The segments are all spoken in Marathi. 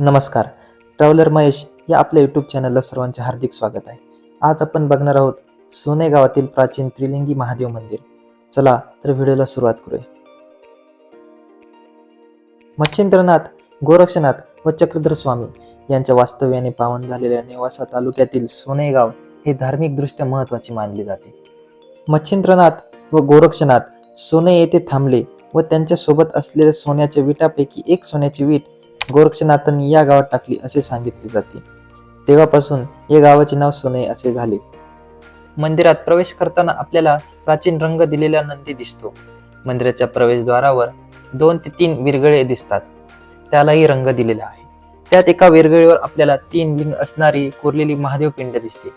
नमस्कार. ट्रॅव्हलर महेश या आपल्या यूट्यूब चॅनलला सर्वांचे हार्दिक स्वागत आहे. आज आपण बघणार आहोत सोने गावातील प्राचीन त्रिलिंगी महादेव मंदिर. चला तर व्हिडिओला सुरुवात करूया. मच्छिंद्रनाथ गोरक्षनाथ व चक्रधर स्वामी यांच्या वास्तव्याने पावन झालेल्या नेवासा तालुक्यातील सोनेगाव हे धार्मिकदृष्ट्या महत्त्वाचे मानले जाते. मच्छिंद्रनाथ व गोरक्षनाथ सोने येथे थांबले व त्यांच्यासोबत असलेल्या सोन्याच्या विटापैकी एक सोन्याची वीट गोरक्षनाथांनी या गावात टाकली असे सांगितले जाते. तेव्हापासून या गावाचे नाव सोने असे झाले. मंदिरात प्रवेश करताना आपल्याला प्राचीन रंग दिलेला नंदी दिसतो. मंदिराच्या प्रवेशद्वारावर दोन ते तीन विरगळे दिसतात. त्यालाही रंग दिलेला आहे. त्यात एका विरगळीवर आपल्याला तीन लिंग असणारी कोरलेली महादेव पिंड दिसते.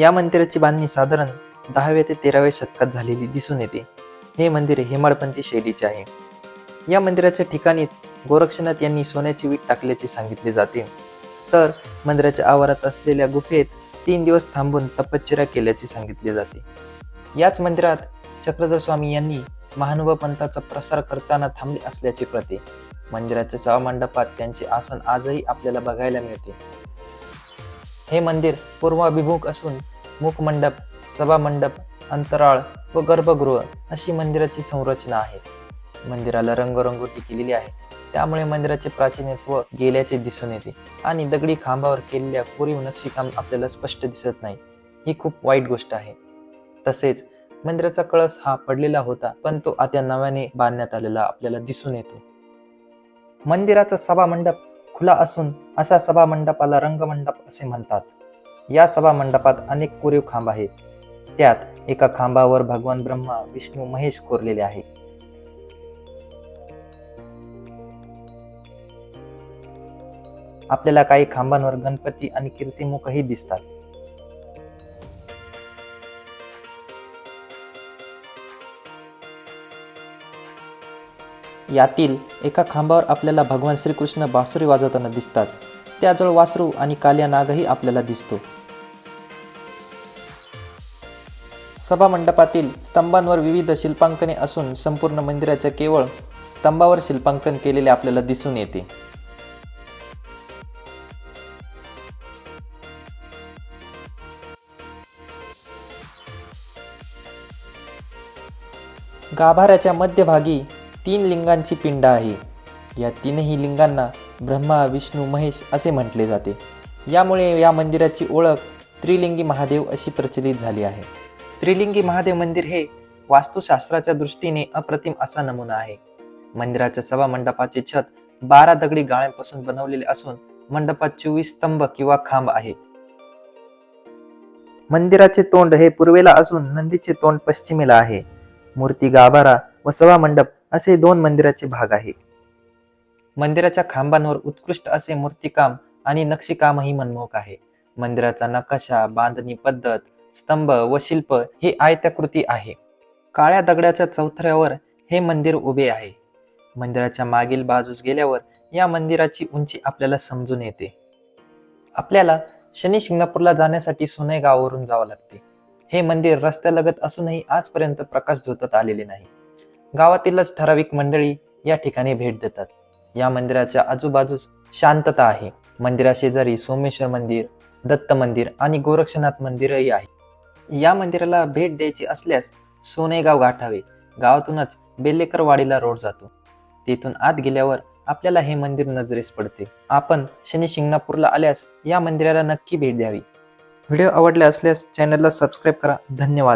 या मंदिराची बांधणी साधारण दहाव्या ते तेराव्या शतकात झालेली दिसून येते. हे मंदिर हेमाडपंथी शैलीचे आहे. या मंदिराच्या ठिकाणीच गोरक्षनाथ यांनी सोन्याची वीट टाकल्याचे सांगितले जाते. तर मंदिराच्या आवारात असलेल्या गुफेत तीन दिवस थांबून तपश्चर्या केल्याचे सांगितले जाते. याच मंदिरात चक्रधर स्वामी यांनी महानुभाव पंथाचा प्रसार करताना थांबले असल्याचे कळते. मंदिराच्या सभामंडपात त्यांचे आसन आजही आपल्याला बघायला मिळते. हे मंदिर पूर्वाभिमुख असून मुखमंडप सभामंडप अंतराळ व गर्भगृह अशी मंदिराची संरचना आहे. मंदिराला रंगरंगोटी केलेली आहे. त्यामुळे मंदिराचे प्राचीनत्व गेल्याचे दिसून येते. आणि दगडी खांबावर केलेल्या कोरीव नक्षीकाम आपल्याला स्पष्ट दिसत नाही. ही खूप वाईट गोष्ट आहे. तसेच मंदिराचा कळस हा पडलेला होता पण तो आता नव्याने बांधण्यात आलेला आपल्याला दिसून येतो. मंदिराचा सभा मंडप खुला असून अशा सभा मंडपाला रंगमंडप असे म्हणतात. या सभा मंडपात अनेक कोरीव खांब आहेत. त्यात एका खांबावर भगवान ब्रह्मा विष्णू महेश कोरलेले आहे. आपल्याला काही खांबांवर गणपती आणि कीर्तिमुखही दिसतात. यातील एका खांबावर आपल्याला भगवान श्रीकृष्ण बासुरी वाजवताना दिसतात. त्याजवळ वासरू आणि काल्या नागही आपल्याला दिसतो. सभा मंडपातील स्तंभांवर विविध शिल्पांकने असून संपूर्ण मंदिराच्या केवळ स्तंभावर शिल्पांकन केलेले आपल्याला दिसून येते. गाभाऱ्याच्या मध्यभागी तीन लिंगांची पिंड आहे. या तीनही लिंगांना ब्रह्मा विष्णू महेश असे म्हटले जाते. यामुळे या मंदिराची ओळख त्रिलिंगी महादेव अशी प्रचलित झाली आहे. त्रिलिंगी महादेव मंदिर हे वास्तुशास्त्राच्या दृष्टीने अप्रतिम असा नमुना आहे. मंदिराच्या सभा मंडपाचे छत बारा दगडी गाळ्यांपासून बनवलेले असून मंडपात चोवीस स्तंभ किंवा खांब आहे. मंदिराचे तोंड हे पूर्वेला असून नंदीचे तोंड पश्चिमेला आहे. मूर्ती गाभारा व सभा मंडप असे दोन मंदिराचे भाग आहे. मंदिराच्या खांबांवर उत्कृष्ट असे मूर्तिकाम आणि नक्षीकामही मनमोहक आहे. मंदिराचा नकाशा बांधणी पद्धत स्तंभ व शिल्प हे आयताकृती आहे. काळ्या दगडाच्या चौथऱ्यावर हे मंदिर उभे आहे. मंदिराच्या मागील बाजूस गेल्यावर या मंदिराची उंची आपल्याला समजून येते. आपल्याला शनी शिंगणापूरला जाण्यासाठी सोनेगाववरून जावं लागते. हे मंदिर रस्त्यालगत असूनही आजपर्यंत प्रकाश झोतत आलेले नाही. गावातीलच ठराविक मंडळी या ठिकाणी भेट देतात. या मंदिराच्या आजूबाजूस शांतता आहे. मंदिराशेजारी सोमेश्वर मंदिर दत्त मंदिर आणि गोरक्षनाथ मंदिरही आहे. या मंदिराला भेट द्यायची असल्यास सोनेगाव गाठावे गावातूनच बेलेकरवाडीला रोड जातो. तेथून आत गेल्यावर आपल्याला हे मंदिर नजरेस पडते. आपण शनी शिंगणापूरला आल्यास या मंदिराला नक्की भेट द्यावी. व्हिडिओ आवडले असल्यास चॅनलला सबस्क्राईब करा. धन्यवाद.